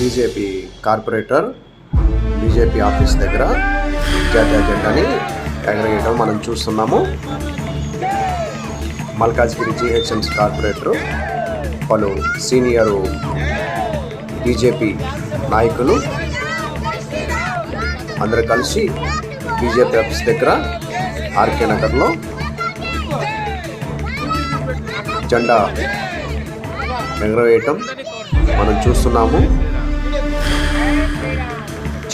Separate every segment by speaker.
Speaker 1: BJP corporator BJP office దగ్గర జాతీయ జెండాని ఎగరవేయడం మనం చూస్తున్నాము. మల్కాజ్గిరి జిహెచ్ఎంసీ కార్పొరేటర్ పలు సీనియర్ బీజేపీ నాయకులు అందరూ కలిసి బీజేపీ ఆఫీస్ దగ్గర ఆర్కే నగర్లో జెండా ఎగరవేయటం మనం చూస్తున్నాము.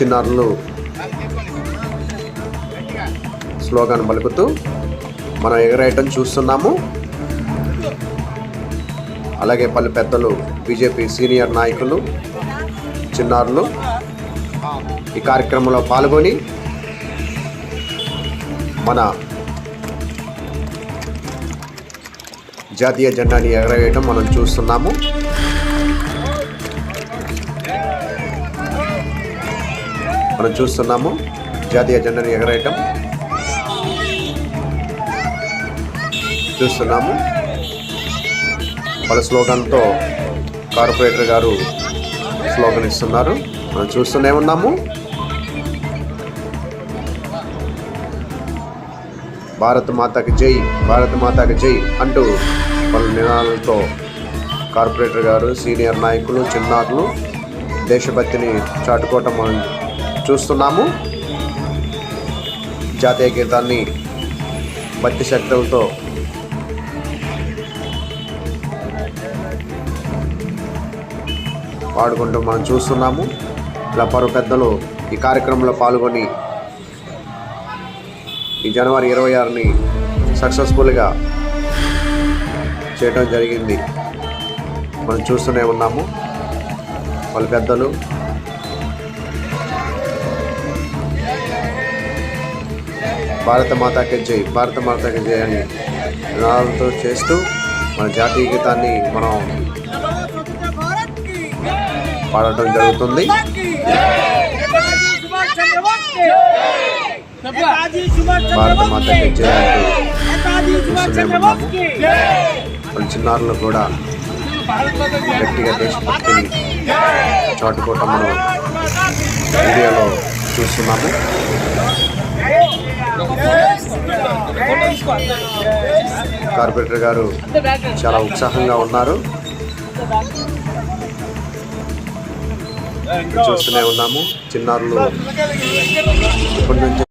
Speaker 1: చిన్నారులు స్లోగాన్ పలుకుతూ మనం ఎగరేయటం చూస్తున్నాము. అలాగే పలు పెద్దలు బీజేపీ సీనియర్ నాయకులు చిన్నారులు ఈ కార్యక్రమంలో పాల్గొని మన జాతీయ జెండాని ఎగరవేయటం మనం చూస్తున్నాము. మనం చూస్తున్నాము. జాతీయ జెండాను ఎగరేయటం. చూస్తున్నాము. వాళ్ళ స్లోగన్తో కార్పొరేటర్ గారు స్లోగన్ ఇస్తున్నారు. మనం చూస్తూనే ఉన్నాము. భారత్ మాతాకి జై భారత్ మాతాకి జై అంటూ పలు నినాదాలతో కార్పొరేటర్ గారు సీనియర్ నాయకులు చిన్నారులు దేశభక్తిని చాటుకోవటం మనం చూస్తున్నాము. జాతీయ గీతాన్ని భక్తి శక్తులతో పాడుకుంటూ మనం చూస్తున్నాము. ఇలా పలు పెద్దలు ఈ కార్యక్రమంలో పాల్గొని ఈ జనవరి ఇరవై ఆరుని సక్సెస్ఫుల్గా చేయడం జరిగింది. మనం చూస్తూనే ఉన్నాము. వాళ్ళ పెద్దలు భారత మాతాకి జై భారత మాతాకి జై అని నినాదాలతో చేస్తూ మన జాతీయ గీతాన్ని మనం పాడటం జరుగుతుంది. భారత మాతకి జయ మన చిన్నారులు కూడా గట్టిగా దేశభక్తిని చాటుకోవటం మనం వీడియోలో చూస్తున్నాము. కార్పొరేటర్ గారు చాలా ఉత్సాహంగా ఉన్నారు. చూస్తూనే ఉన్నాము. చిన్నారులు ఇప్పటి నుంచి